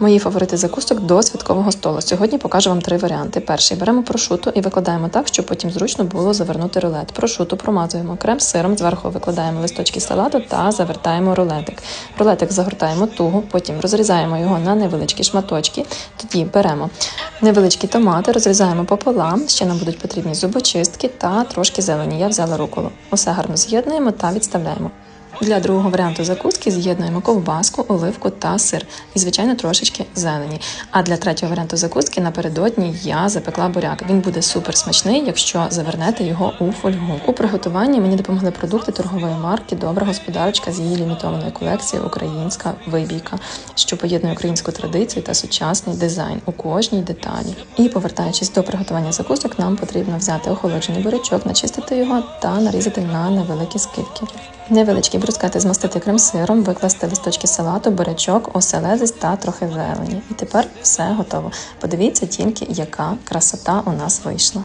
Мої фаворити закусок до святкового столу. Сьогодні покажу вам три варіанти. Перший беремо прошуту і викладаємо так, щоб потім зручно було завернути рулет. Прошуту промазуємо крем з сиром, зверху викладаємо листочки салату та завертаємо рулетик. Рулетик загортаємо туго, потім розрізаємо його на невеличкі шматочки. Тоді беремо невеличкі томати, розрізаємо пополам. Ще нам будуть потрібні зубочистки та трошки зелені. Я взяла руколу. Усе гарно з'єднуємо та відставляємо. Для другого варіанту закуски з'єднуємо ковбаску, оливку та сир. І, звичайно, трошечки зелені. А для третього варіанту закуски напередодні я запекла буряк. Він буде супер смачний, якщо завернете його у фольгу. У приготуванні мені допомогли продукти торгової марки Добра господарочка з її лімітованої колекції Українська вибійка, що поєднує українську традицію та сучасний дизайн у кожній деталі. І повертаючись до приготування закусок, нам потрібно взяти охолоджений бурячок, начистити його та нарізати на невеликі скибки. Невеличкі брускати змастити крем-сиром, викласти листочки салату, бурячок, оселедець та трохи зелені. І тепер все готово. Подивіться тільки, яка красота у нас вийшла.